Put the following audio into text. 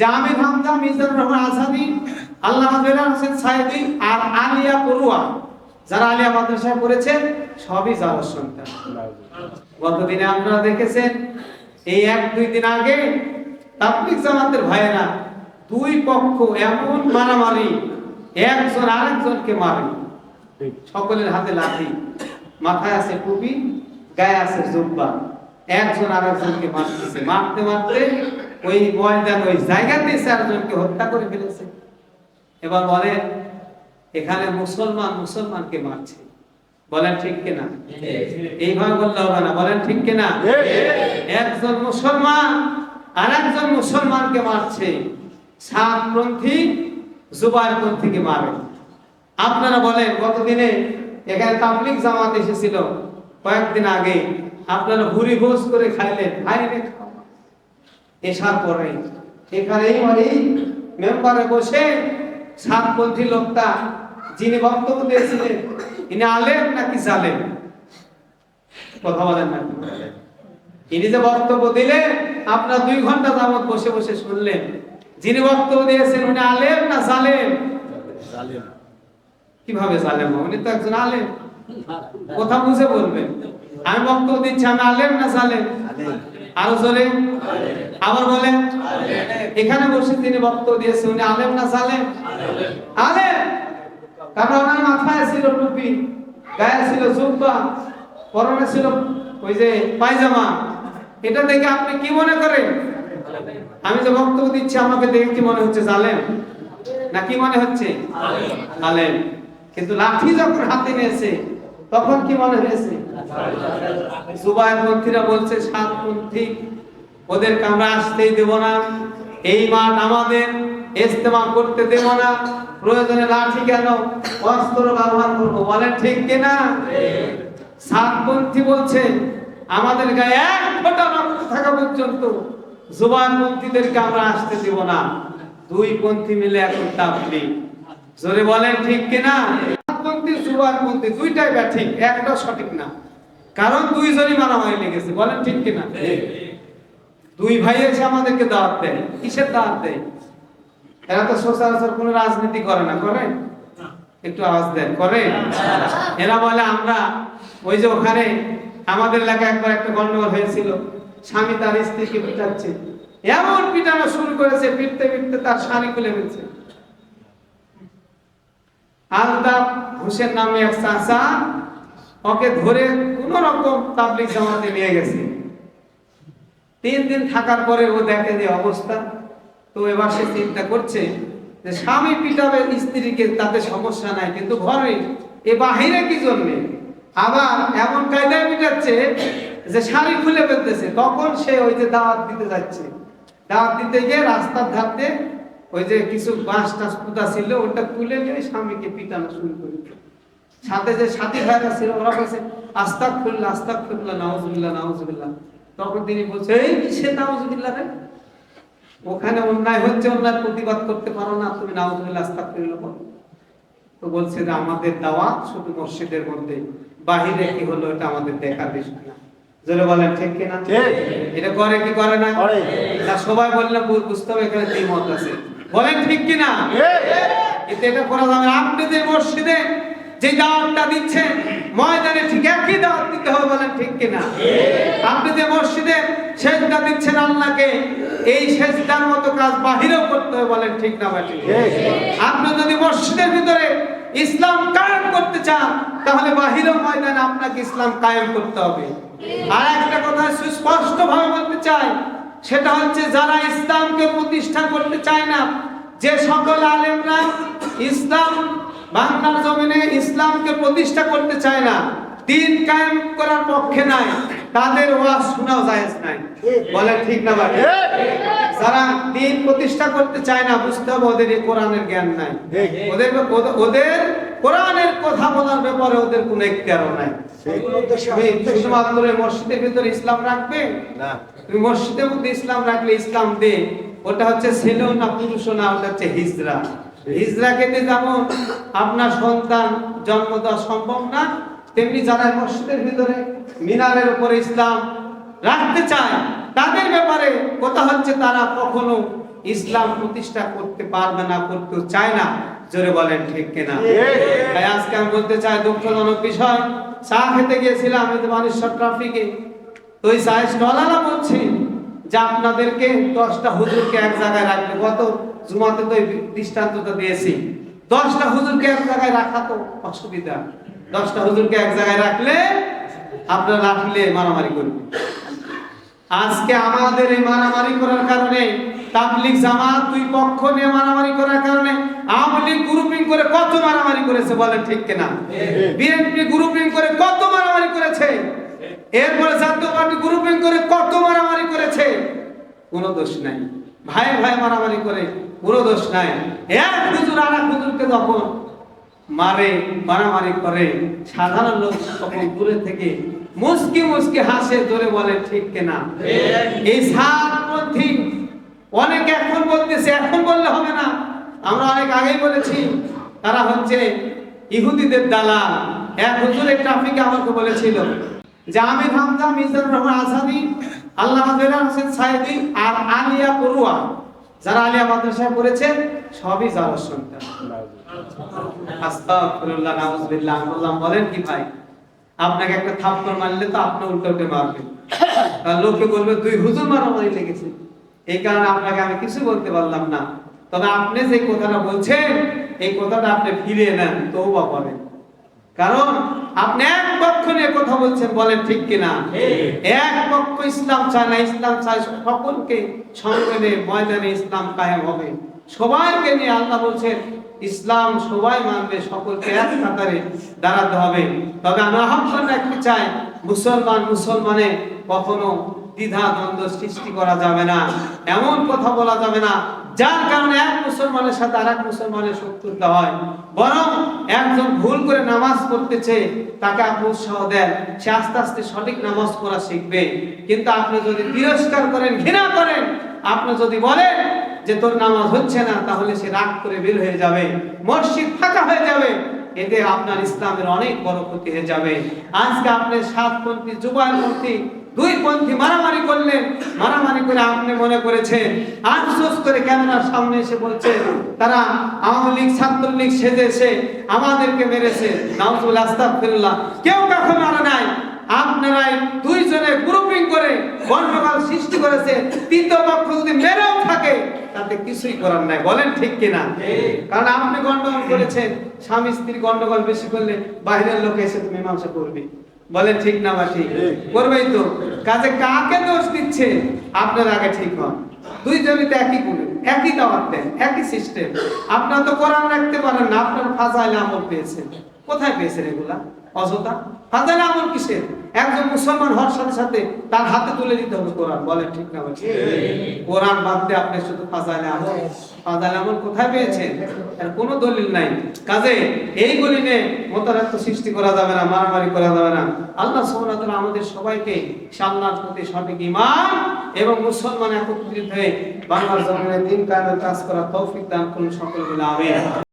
জামিদ হামজা মিজানুর রহমান আজাদি আল্লাহ হোসেন সাহেবী আর আলিয়া পড়ুয়া। যারা আলিয়া মাদ্রাসায় পড়েছেন সবই যাওয়ার সন্তান। গতদিনে আপনারা দেখেছেন, এই এক দুই দিন আগে তাবলিক জামাতের ভাইয়েরা দুই পক্ষ এমন মারামারি, একজন আরেকজনকে মারে। সকলের হাতে লাঠি, মাথায় আছে টুপি, গায়ে আছে জুব্বা। একজন আরেকজনকে মারতেছে। মারতে মারতে ওই ময়দান ওই জায়গাতে চারজনকে হত্যা করে ফেলেছে। এবার বলেন এখানে মুসলমান মুসলমানকে মারছে। বলেন ঠিক কিনা? এইভাবে বললে হবে না। বলেন ঠিক কিনা? একজন মুসলমান আর একজন মুসলমানকে মারছে। সাতপন্থী জুবাইরপন্থীকে মারে। আপনারা বলেন গতদিনে এখানে তাবলিক জামাত এসেছিল। কয়েকদিন আগে আপনারা ভুরি ভোজ করে খাইলেন। খাইলে খাওয়া এসার পরে এখানে এই এই মেম্বারে বসে সাতপন্থী লোকটা যিনি বক্তব্য দিয়েছিলেন ইনি আলেম নাকি জালেম? কথা বলেন না ইনি যে বক্তব্য দিলেন আপনার দুই ঘণ্টা যাবত বসে বসে শুনলেন। যিনি বক্তব্য দিয়েছেন উনি আলেম না জালেম? কীভাবে জালেম উনি তো একজন আলেম। কথা বুঝে বলবেন। আমি বক্তব্য দিচ্ছি আমি আলেম না জালেম? আরও জোরে। আবার বলেন এখানে বসে তিনি বক্তব্য দিয়েছেন উনি আলেম না জালেম? আলেম। কারণ ওনার মাথায় ছিল টুপি গায়ে ছিল জুব্বা পরনে ছিল ওই যে পায়জামা। এটা দেখে আপনি কি মনে করেন? আমি যে বক্তব্য দিচ্ছি আমাকে দেখে কি মনে হচ্ছে জালেম? না কি মনে হচ্ছে? আলেম। কিন্তু লাঠি যখন হাতে নিয়েছে তখন কি মনে হয়েছে? জুবাইর পন্থীরা বলছে সাতপন্থী ওদেরকে আমরা আসতেই দেব না। এই মাঠ আমাদের ইস্তেমা করতে দেব না। প্রয়োজনে লাঠি কেন? অস্ত্র ব্যবহার করব, বলেন ঠিক কিনা? সাতপন্থী বলছে, আমাদের গায়ে এক ফোঁটা রক্ত থাকা পর্যন্ত জুবানপন্থীদেরকে আমরা আসতে দেব না। দুই পন্থী মিলে এখন তাপলি জোরে বলেন ঠিক কিনা? সাতপন্থী জুবানপন্থী দুইটাই ব্যাঠিক একটা সঠিক না। কারণ দুইজনই মারামারি লেগেছে, বলেন ঠিক কিনা? দুই ভাই এসে আমাদেরকে দাওয়াত দেয় কিসের দাওয়াত দেয়? এরা তো সচরাচর কোনো রাজনীতি করে না করে? একটু আওয়াজ দেন করে? এরা বলে আমরা ওই যে ওখানে আমাদের এলাকায় একবার একটা গন্ডগোল হয়েছিল স্বামী তার স্ত্রীকে পিটাচ্ছে। এমন পিটানো শুরু করেছে পিটতে পিটতে তার শাড়ি খুলে ফেলছে। আলতাফ হোসেন নামে এক চাচা ওকে ধরে কোন রকম তাবলিক জামাতে নিয়ে গেছে। তিন দিন থাকার পরে ও দেখে যে অবস্থা। তো এবার সে চিন্তা করছে যে স্বামী পিটাবে স্ত্রীকে তাতে সমস্যা নাই, কিন্তু ঘরে এ বাহিরে কি জন্যে? আবার এমন কায়দায় পিটাচ্ছে যে শাড়ি খুলে ফেলতেছে। তখন সে ওই যে দাওয়াত দিতে যাচ্ছে। দাওয়াত দিতে গিয়ে রাস্তার ধারতে ওই যে কিছু বাঁশ টাস পুঁতা ছিল, ওটা তুলে নিয়ে স্বামীকে পিটানো শুরু করে সাথে যে সাথী ভাইরা ছিল, ওরা বলছে আস্তাক খুললা আস্তাক ফিরল্লাহ নাউজুবিল্লাহ নাউজুবিল্লাহ। তখন তিনি বলছে এই কিসে নাউজুবিল্লাহ রে? ওখানে অন্যায় হচ্ছে অন্যায় প্রতিবাদ করতে পারো না তুমি নাউজুবিল্লাহ আস্তাক বলো। তো বলছে যে আমাদের দাওয়াত শুধু মসজিদের মধ্যে বাহিরে কি হলো এটা আমাদের দেখার বিষয় না। জোরে বলেন ঠিক কিনা ঠিক। এটা করে কি করে না? করে। না সবাই বললে বুঝতে হবে এখানে দুই মত আছে। বলেন ঠিক কিনা এতে এটা করা যাবে। আপনি যে মসজিদে যে দাওয়াতটা দিচ্ছেন, ময়দানে ঠিক একই দাওয়াত দিতে হবে বলেন ঠিক কিনা? আপনি যে মসজিদে সেজদা দিচ্ছেন আল্লাহকে, এই সেজদার মতো কাজ বাহিরেও করতে হবে বলেন ঠিক না ভাই আপনি যদি মসজিদের ভিতরে ইসলাম কায়েম করতে চান, তাহলে বাহিরেও ময়দানে আপনাকে ইসলাম কায়েম করতে হবে। আর একটা কথা সুস্পষ্ট ভাবে বলতে চাই, সেটা হচ্ছে যারা ইসলামকে প্রতিষ্ঠা করতে চায় না, যে সকল আলেমরা ইসলাম বাংলার জমিনে ইসলামকে প্রতিষ্ঠা করতে চায় না দিন কায়েম করার পক্ষে নাই তাদের ওয়াজ শোনাও জায়েজ নাই। বলে ঠিক না ভাই? যারা দিন প্রতিষ্ঠা করতে চায় না বুঝতে হবে ওদের এই কোরআনের জ্ঞান নাই। ওদের ওদের- কোরআনের কথা বলার ব্যাপারে ওদের কোনো এখতিয়ারও নাই। শুধুমাত্র মসজিদের ভিতরে ইসলাম রাখবে? না। তুমি মসজিদের মধ্যে ইসলাম রাখলে ইসলাম দে ওটা হচ্ছে ছেলেও না পুরুষও না ওটা হচ্ছে হিজরা। হিজরা খেতে যেমন আপনার সন্তান জন্ম দেওয়া সম্ভব না। তেমনি যারা মসজিদের ভিতরে মিনারের উপরে ইসলাম রাখতে চায় তাদের ব্যাপারে কথা হচ্ছে তারা কখনো ইসলাম প্রতিষ্ঠা করতে পারবে না করতে চায় না। জোরে বলেন ঠিক কিনা? তাই আজকে আমি বলতে চাই দুঃখজনক বিষয় চা খেতে গিয়েছিলাম মানুষের ট্রাফিকে তো ওই চা স্টলালা বলছি যে আপনাদেরকে দশটা হুজুরকে এক জায়গায় রাখবে। গত জুমাতে তো দৃষ্টান্তটা দিয়েছি। দশটা হুজুরকে এক জায়গায় রাখা তো অসুবিধা। দশটা হুজুরকে এক জায়গায় রাখলে আপনারা রাখলে মারামারি করবে আজকে আমাদের এই মারামারি করার কারণে, তাবলিগ জামাত দুই পক্ষ নিয়ে মারামারি করার কারণে আওয়ামী গ্রুপিং করে কত মারামারি করেছে বলেন ঠিক কিনা? বিএনপি গ্রুপিং করে কত মারামারি করেছে? এরপরে জাতীয় পার্টি গ্রুপিং করে কত মারামারি করেছে? কোনো দোষ নাই। ভাই ভাই মারামারি করে কোনো দোষ নাই। এক হুজুর আর এক হুজুরকে যখন মারে মারামারি করে সাধারণ লোক তখন দূরে থেকে মুসকি মুসকি হাসে ধরে বলে ঠিক কেনা? এই সাতপন্থী অনেক এখন বলতেছে এখন বললে হবে না। আমরা অনেক আগেই বলেছি তারা হচ্ছে ইহুদিদের দালাল। এক হুজুর এই ট্রাফিকে আমাকে বলেছিল যে আমি হামজা মিজানুর রহমান আসাদি আল্লাহ হোসেন সাইদি আর আলিয়া পড়ুয়া। যারা আলিয়া মাদ্রাসায় পড়েছে, সবই যাওয়ার সন্তান। বলেন কি ভাই, আপনাকে একটা থাপ্পড় মারলে তো আপনি উল্টো উল্টে মারবেন। আর লোকে বলবে, দুই হুজুর মারামারি লেগেছে। এই কারণে আপনাকে আমি কিছু বলতে পারলাম না। তবে আপনি যে কথাটা বলছেন, এই কথাটা আপনি ফিরিয়ে নেন, তওবা করেন। কারণ আপনি নিয়ে কথা বলছেন বলেন ঠিক কিনা? এক পক্ষ ইসলাম চায় না ইসলাম চায় সকলকে সংগ্রামে ময়দানে ইসলাম কায়েম হবে। সবাইকে নিয়ে আল্লাহ বলছেন ইসলাম সবাই মানবে সকলকে এক কাতারে দাঁড়াতে হবে। তবে আমি আহ্বান রাখতে চাই মুসলমান মুসলমানে কখনো দ্বিধা দ্বন্দ্ব সৃষ্টি করা যাবে না এমন কথা বলা যাবে না যার কারণে এক মুসলমানের সাথে আরেক মুসলমানের শত্রুতা হয়। বরং একজন ভুল করে নামাজ পড়তেছে, তাকে আপনি উৎসাহ দেন, সে আস্তে আস্তে সঠিক নামাজ পড়া শিখবে। কিন্তু আপনি যদি তিরস্কার করেন, ঘৃণা করেন, আপনি যদি বলেন যে তোর নামাজ হচ্ছে না, তাহলে সে রাগ করে বের হয়ে যাবে, মসজিদ ফাঁকা হয়ে যাবে, এতে আপনার ইসলামের অনেক বড় ক্ষতি হয়ে যাবে। আজকে আপনি সাতপন্থী যুবানপন্থী দুই পন্থী মারামারি করলেন মারামারি করে আপনি মনে করেছেন আফসোস করে ক্যামেরার সামনে এসে বলছে, তারা আওয়ামী লীগ, ছাত্রলীগ সেজে এসে আমাদেরকে মেরেছে। নাউজুল আস্তাগফিরুল্লাহ, কেউ কাউকে মারা নাই। আপনারাই দুইজনে গ্রুপিং করে গন্ডগোল সৃষ্টি করেছে। তৃতীয় পক্ষ যদি মেরেও থাকে, তাতে কিছুই করার নাই। বলেন ঠিক কিনা? কারণ আপনি গন্ডগোল করেছেন, স্বামী স্ত্রী গন্ডগোল বেশি করলে বাইরের লোকে এসে তুমি মীমাংসা করবে। বলেন ঠিক না বা ঠিক? করবেই তো। কাজে কাকে দোষ দিচ্ছে? আপনার আগে ঠিক হন। দুইজনই তো একই গুণ একই দাওয়াত দেন একই সিস্টেম আপনার তো কোরআন রাখতে পারেন না আপনার ফাজাইল আমল পেয়েছেন। কোথায় পেয়েছেন এগুলা? অযথা? ফাজাইল আমল কিসের? একজন মুসলমান হওয়ার সাথে সাথে তার হাতে তুলে দিতে হবে কোরআন। বলেন ঠিক না বা ঠিক। কোরআন বাদ দিয়ে আপনি শুধু ফাজাইল আমল। ফাজাইল আমল কোথায় পেয়েছেন? এর কোনো দলিল নাই। কাজে এই গলিনে মতারক্ত সৃষ্টি করা যাবে না মারামারি করা যাবে না। আল্লাহ সুবহানাহু ওয়া তাআলা আমাদের সবাইকে সাল্লাহর প্রতি সঠিক ঈমান এবং মুসলমান একত্রিত হয়ে বাংলার জমিনে দিন কায়েমের কাজ করার তৌফিক দান করুন সকল মিলে। আমিন।